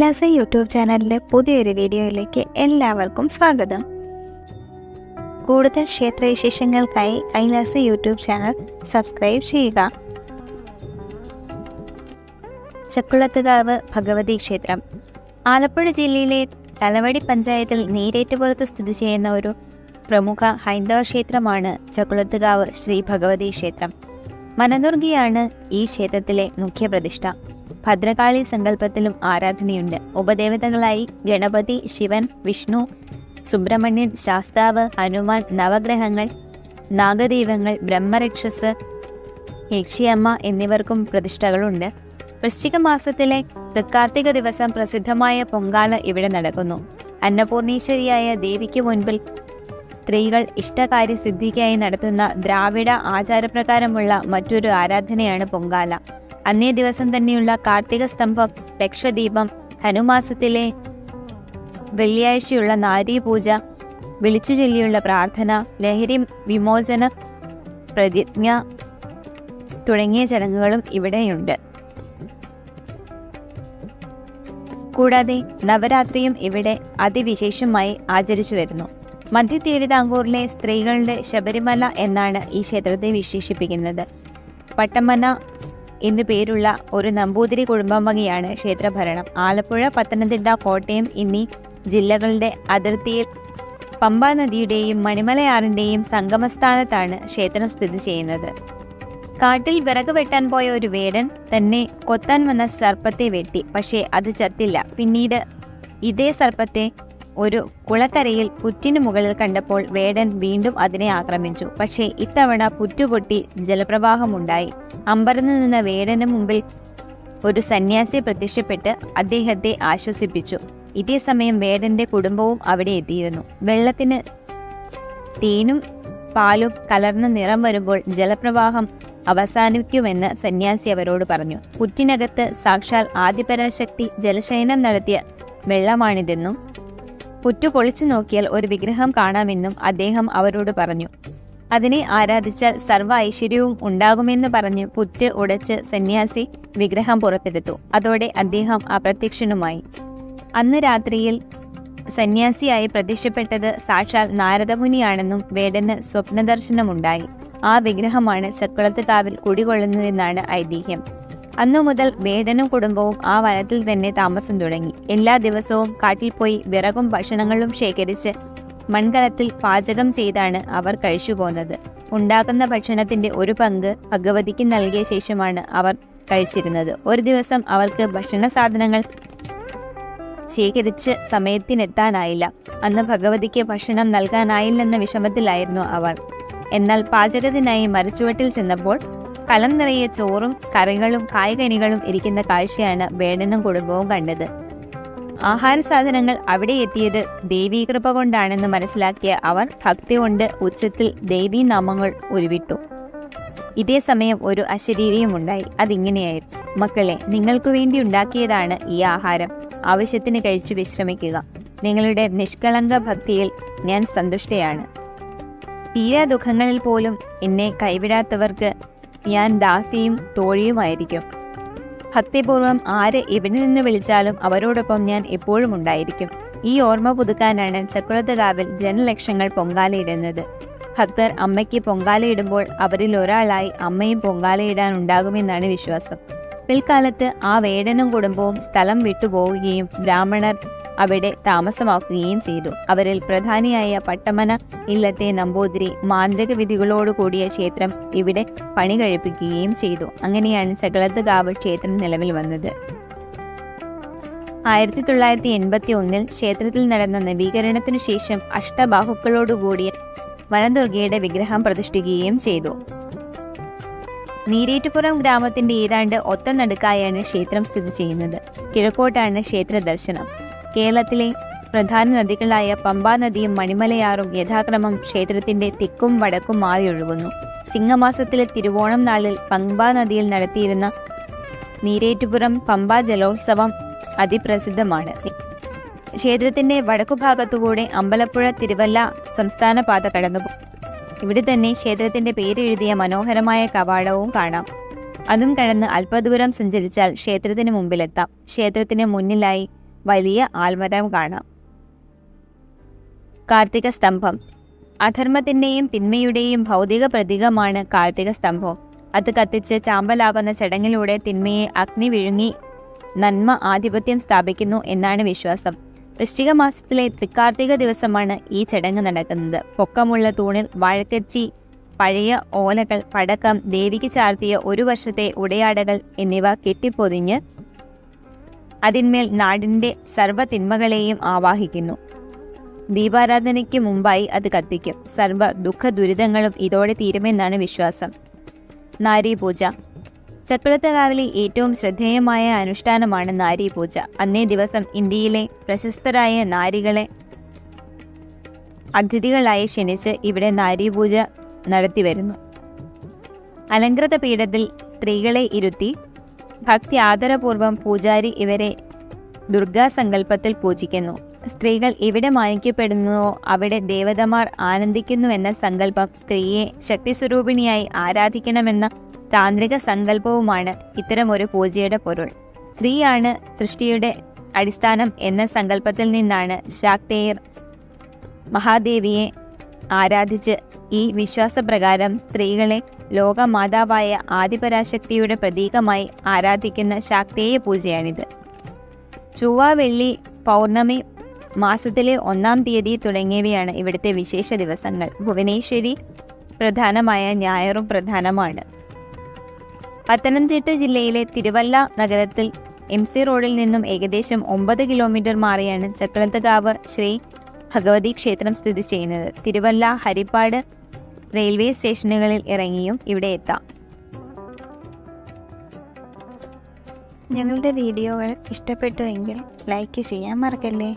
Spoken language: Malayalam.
കൈലാസ യൂട്യൂബ് ചാനലിലെ പുതിയൊരു വീഡിയോയിലേക്ക് എല്ലാവർക്കും സ്വാഗതം. കൂടുതൽ ക്ഷേത്രവിശേഷങ്ങൾക്കായി കൈലാസ യൂട്യൂബ് ചാനൽ സബ്സ്ക്രൈബ് ചെയ്യുക. ചക്കുളത്തുകാവ് ഭഗവതി ക്ഷേത്രം. ആലപ്പുഴ ജില്ലയിലെ തലവടി പഞ്ചായത്തിൽ നീരേറ്റുപുറത്ത് സ്ഥിതി ചെയ്യുന്ന ഒരു പ്രമുഖ ഹൈന്ദവ ക്ഷേത്രമാണ് ചക്കുളത്തുകാവ് ശ്രീ ഭഗവതി ക്ഷേത്രം. മനദുർഗിയാണ് ഈ ക്ഷേത്രത്തിലെ മുഖ്യപ്രതിഷ്ഠ. ഭദ്രകാളി സങ്കല്പത്തിലും ആരാധനയുണ്ട്. ഉപദേവതകളായി ഗണപതി ശിവൻ വിഷ്ണു സുബ്രഹ്മണ്യൻ ശാസ്താവ് ഹനുമാൻ നവഗ്രഹങ്ങൾ നാഗദൈവങ്ങൾ ബ്രഹ്മരക്ഷസ് യക്ഷിയമ്മ എന്നിവർക്കും പ്രതിഷ്ഠകളുണ്ട്. വൃശ്ചിക മാസത്തിലെ തൃക്കാർത്തിക ദിവസം പ്രസിദ്ധമായ പൊങ്കാല ഇവിടെ നടക്കുന്നു. അന്നപൂർണീശ്വരിയായ ദേവിക്ക് മുൻപിൽ സ്ത്രീകൾ ഇഷ്ടകാര്യ സിദ്ധിക്കായി നടത്തുന്ന ദ്രാവിഡ ആചാരപ്രകാരമുള്ള മറ്റൊരു ആരാധനയാണ് പൊങ്കാല. അന്നേ ദിവസം തന്നെയുള്ള കാർത്തിക സ്തംഭം ലക്ഷദീപം ധനുമാസത്തിലെ വെള്ളിയാഴ്ചയുള്ള നാരീപൂജ വിളിച്ചു ചൊല്ലിയുള്ള പ്രാർത്ഥന ലഹരി വിമോചന പ്രതിജ്ഞ തുടങ്ങിയ ചടങ്ങുകളും ഇവിടെയുണ്ട്. കൂടാതെ നവരാത്രിയും ഇവിടെ അതിവിശേഷമായി ആചരിച്ചു വരുന്നു. മധ്യ തിരുവിതാംകൂറിലെ സ്ത്രീകളുടെ ശബരിമല എന്നാണ് ഈ ക്ഷേത്രത്തെ വിശേഷിപ്പിക്കുന്നത്. പട്ടമന എന്നു പേരുള്ള ഒരു നമ്പൂതിരി കുടുംബം വകയാണ് ക്ഷേത്രഭരണം. ആലപ്പുഴ പത്തനംതിട്ട കോട്ടയം എന്നീ ജില്ലകളുടെ അതിർത്തിയിൽ പമ്പാ നദിയുടെയും മണിമലയാറിന്റെയും സംഗമസ്ഥാനത്താണ് ക്ഷേത്രം സ്ഥിതി ചെയ്യുന്നത്. കാട്ടിൽ വിറക് വെട്ടാൻ പോയ ഒരു വേടൻ തന്നെ കൊത്താൻ വന്ന സർപ്പത്തെ വെട്ടി. പക്ഷേ അത് ചത്തില്ല. പിന്നീട് ഇതേ സർപ്പത്തെ ഒരു കുളക്കരയിൽ പുറ്റിനു മുകളിൽ കണ്ടപ്പോൾ വേടൻ വീണ്ടും അതിനെ ആക്രമിച്ചു. പക്ഷേ ഇത്തവണ പുറ്റുപൊട്ടി ജലപ്രവാഹമുണ്ടായി. അമ്പരന്ന് നിന്ന വേടന് മുമ്പിൽ ഒരു സന്യാസി പ്രത്യക്ഷപ്പെട്ട് അദ്ദേഹത്തെ ആശ്വസിപ്പിച്ചു. ഇതേ സമയം വേടന്റെ കുടുംബവും അവിടെ എത്തിയിരുന്നു. വെള്ളത്തിന് തേനും പാലും കലർന്ന നിറം വരുമ്പോൾ ജലപ്രവാഹം അവസാനിക്കുമെന്ന് സന്യാസി അവരോട് പറഞ്ഞു. പുറ്റിനകത്ത് സാക്ഷാൽ ആദിപരാശക്തി ജലശയനം നടത്തിയ വെള്ളമാണിതെന്നും പുറ്റു പൊളിച്ചു നോക്കിയാൽ ഒരു വിഗ്രഹം കാണാമെന്നും അദ്ദേഹം അവരോട് പറഞ്ഞു. അതിനെ ആരാധിച്ചാൽ സർവ ഐശ്വര്യവും ഉണ്ടാകുമെന്ന് പറഞ്ഞ് പുറ്റ് ഉടച്ച് സന്യാസി വിഗ്രഹം പുറത്തെടുത്തു. അതോടെ അദ്ദേഹം അപ്രത്യക്ഷനുമായി. അന്ന് രാത്രിയിൽ സന്യാസിയായി പ്രത്യക്ഷപ്പെട്ടത് സാക്ഷാൽ നാരദമുനിയാണെന്നും വേടന് സ്വപ്നദർശനമുണ്ടായി. ആ വിഗ്രഹമാണ് ചക്കുളത്തുകാവിൽ കുടികൊള്ളുന്നതെന്നാണ് ഐതിഹ്യം. അന്നു മുതൽ വേടനും കുടുംബവും ആ വനത്തിൽ തന്നെ താമസം തുടങ്ങി. എല്ലാ ദിവസവും കാട്ടിൽ പോയി വിറകും ഭക്ഷണങ്ങളും ശേഖരിച്ച് മൺകലത്തിൽ പാചകം ചെയ്താണ് അവർ കഴിച്ചുപോന്നത് ഉണ്ടാക്കുന്ന ഭക്ഷണത്തിന്റെ ഒരു പങ്ക് ഭഗവതിക്ക് നൽകിയ ശേഷമാണ് അവർ കഴിച്ചിരുന്നത്. ഒരു ദിവസം അവർക്ക് ഭക്ഷണ സാധനങ്ങൾ ശേഖരിച്ച് സമയത്തിനെത്താനായില്ല. അന്ന് ഭഗവതിക്ക് ഭക്ഷണം നൽകാനായില്ലെന്ന വിഷമത്തിലായിരുന്നു അവർ. എന്നാൽ പാചകത്തിനായി മരച്ചുവട്ടിൽ ചെന്നപ്പോൾ കലം നിറയെ ചോറും കറികളും കായ്കനികളും ഇരിക്കുന്ന കാഴ്ചയാണ് വേടനും കുടുംബവും കണ്ടത്. ആഹാര സാധനങ്ങൾ അവിടെ എത്തിയത് ദേവീകൃപ കൊണ്ടാണെന്ന് മനസ്സിലാക്കിയ അവർ ഭക്തി കൊണ്ട് ഉച്ചത്തിൽ ദേവീനാമങ്ങൾ ഉരുവിട്ടു. ഇതേ സമയം ഒരു അശരീരിയും ഉണ്ടായി. അതിങ്ങനെയായിരുന്നു. മക്കളെ നിങ്ങൾക്കു വേണ്ടി ഉണ്ടാക്കിയതാണ് ഈ ആഹാരം. ആവശ്യത്തിന് കഴിച്ചു വിശ്രമിക്കുക. നിങ്ങളുടെ നിഷ്കളങ്ക ഭക്തിയിൽ ഞാൻ സന്തുഷ്ടയാണ്. തീരാ ദുഃഖങ്ങളിൽ പോലും എന്നെ കൈവിടാത്തവർക്ക് ഞാൻ ദാസിയും തോഴിയുമായിരിക്കും. ഭക്തിപൂർവം ആര് എവിടെ നിന്ന് വിളിച്ചാലും അവരോടൊപ്പം ഞാൻ എപ്പോഴും ഉണ്ടായിരിക്കും. ഈ ഓർമ്മ പുതുക്കാനാണ് ചക്രത്തുകാവിൽ ജനലക്ഷങ്ങൾ പൊങ്കാലയിടുന്നത്. ഭക്തർ അമ്മയ്ക്ക് പൊങ്കാലയിടുമ്പോൾ അവരിൽ ഒരാളായി അമ്മയും പൊങ്കാലയിടാൻ ഉണ്ടാകുമെന്നാണ് വിശ്വാസം. പിൽക്കാലത്ത് ആ വേടനും കുടുംബവും സ്ഥലം വിട്ടുപോവുകയും ബ്രാഹ്മണർ അവിടെ താമസമാക്കുകയും ചെയ്തു. അവരിൽ പ്രധാനിയായ പട്ടമന ഇല്ലത്തെ നമ്പൂതിരി മാന്ത്രിക വിധികളോട് കൂടിയ ക്ഷേത്രം ഇവിടെ പണി കഴിപ്പിക്കുകയും ചെയ്തു. അങ്ങനെയാണ് ചകളത്തുകാവ് ക്ഷേത്രം നിലവിൽ വന്നത്. ആയിരത്തി തൊള്ളായിരത്തി എൺപത്തി ഒന്നിൽ ക്ഷേത്രത്തിൽ നടന്ന നവീകരണത്തിനു ശേഷം അഷ്ടബാഹുക്കളോടുകൂടിയ വനദുർഗയുടെ വിഗ്രഹം പ്രതിഷ്ഠിക്കുകയും ചെയ്തു. നീരേറ്റുപുറം ഗ്രാമത്തിന്റെ ഏതാണ്ട് ഒത്ത നടുക്കായാണ് ക്ഷേത്രം സ്ഥിതി ചെയ്യുന്നത്. കിഴക്കോട്ടാണ് ക്ഷേത്ര ദർശനം. കേരളത്തിലെ പ്രധാന നദികളായ പമ്പാ നദിയും മണിമലയാറും യഥാക്രമം ക്ഷേത്രത്തിന്റെ തെക്കും വടക്കും മാറി ഒഴുകുന്നു. ചിങ്ങമാസത്തിലെ തിരുവോണം നാളിൽ പമ്പാ നദിയിൽ നടത്തിയിരുന്ന നീരേറ്റുപുറം പമ്പാ ജലോത്സവം അതിപ്രസിദ്ധമാണ്. ക്ഷേത്രത്തിന്റെ വടക്കുഭാഗത്തുകൂടെ അമ്പലപ്പുഴ തിരുവല്ല സംസ്ഥാന പാത കടന്നു ഇവിടെ തന്നെ ക്ഷേത്രത്തിന്റെ പേരെഴുതിയ മനോഹരമായ കവാടവും കാണാം. അതും കടന്ന് അല്പദൂരം സഞ്ചരിച്ചാൽ ക്ഷേത്രത്തിന് മുമ്പിലെത്താം. ക്ഷേത്രത്തിന് മുന്നിലായി വലിയ ആൽമരം കാണാം. കാർത്തിക സ്തംഭം. അധർമ്മത്തിന്റെയും തിന്മയുടെയും ഭൗതിക പ്രതീകമാണ് കാർത്തിക സ്തംഭം. അത് കത്തിച്ച് ചാമ്പലാകുന്ന ചടങ്ങിലൂടെ തിന്മയെ അഗ്നി വിഴുങ്ങി നന്മ ആധിപത്യം സ്ഥാപിക്കുന്നു എന്നാണ് വിശ്വാസം. വൃശ്ചിക മാസത്തിലെ തൃക്കാർത്തിക ദിവസമാണ് ഈ ചടങ്ങ് നടക്കുന്നത്. പൊക്കമുള്ള തൂണിൽ വാഴക്കച്ചി പഴയ ഓലകൾ പടക്കം ദേവിക്ക് ചാർത്തിയ ഒരു വർഷത്തെ ഉടയാടകൾ എന്നിവ കെട്ടിപ്പൊതിഞ്ഞ് അതിന്മേൽ നാടിന്റെ സർവ തിന്മകളെയും ആവാഹിക്കുന്നു. ദീപാരാധനയ്ക്ക് മുമ്പായി അത് കത്തിക്കും. സർവ ദുഃഖ ദുരിതങ്ങളും ഇതോടെ തീരുമെന്നാണ് വിശ്വാസം. നാരീപൂജ ചക്രത്തകാവിലെ ഏറ്റവും ശ്രദ്ധേയമായ അനുഷ്ഠാനമാണ് നാരി പൂജ അന്നേ ദിവസം ഇന്ത്യയിലെ പ്രശസ്തരായ നാരികളെ അതിഥികളായി ക്ഷണിച്ച് ഇവിടെ നാരി നാരീപൂജ നടത്തിവരുന്നു. അലങ്കൃത പീഠത്തിൽ സ്ത്രീകളെ ഇരുത്തി ഭക്തി ആദരപൂർവം പൂജാരി ഇവരെ ദുർഗാസങ്കല്പത്തിൽ പൂജിക്കുന്നു. സ്ത്രീകൾ എവിടെ മാനിക്കപ്പെടുന്നുവോ അവിടെ ദേവതമാർ ആനന്ദിക്കുന്നുവെന്ന സങ്കല്പം സ്ത്രീയെ ശക്തി സ്വരൂപിണിയായി ആരാധിക്കണമെന്ന താന്ത്രിക സങ്കല്പവുമാണ് ഇത്തരമൊരു പൂജയുടെ പൊരുൾ. സ്ത്രീയാണ് സൃഷ്ടിയുടെ അടിസ്ഥാനം എന്ന സങ്കല്പത്തിൽ നിന്നാണ് ശാക്തേയർ മഹാദേവിയെ ആരാധിച്ച് ഈ വിശ്വാസപ്രകാരം സ്ത്രീകളെ ലോകമാതാവായ ആദിപരാശക്തിയുടെ പ്രതീകമായി ആരാധിക്കുന്ന ശാക്തേയ പൂജയാണിത്. ചൊവ്വ വെള്ളി പൗർണമി മാസത്തിലെ ഒന്നാം തീയതി തുടങ്ങിയവയാണ് ഇവിടുത്തെ വിശേഷ ദിവസങ്ങൾ. ഭുവനേശ്വരി പ്രധാനമായ ഞായറും പ്രധാനമാണ്. പത്തനംതിട്ട ജില്ലയിലെ തിരുവല്ല നഗരത്തിൽ എം സി റോഡിൽ നിന്നും ഏകദേശം ഒമ്പത് കിലോമീറ്റർ മാറിയാണ് ചക്രത്തകാവ് ശ്രീ ഭഗവതി ക്ഷേത്രം സ്ഥിതി ചെയ്യുന്നത്. തിരുവല്ല ഹരിപ്പാട് റെയിൽവേ സ്റ്റേഷനുകളിൽ ഇറങ്ങിയും ഇവിടെ എത്താം. ഞങ്ങളുടെ വീഡിയോകൾ ഇഷ്ടപ്പെട്ടുവെങ്കിൽ ലൈക്ക് ചെയ്യാൻ മറക്കല്ലേ?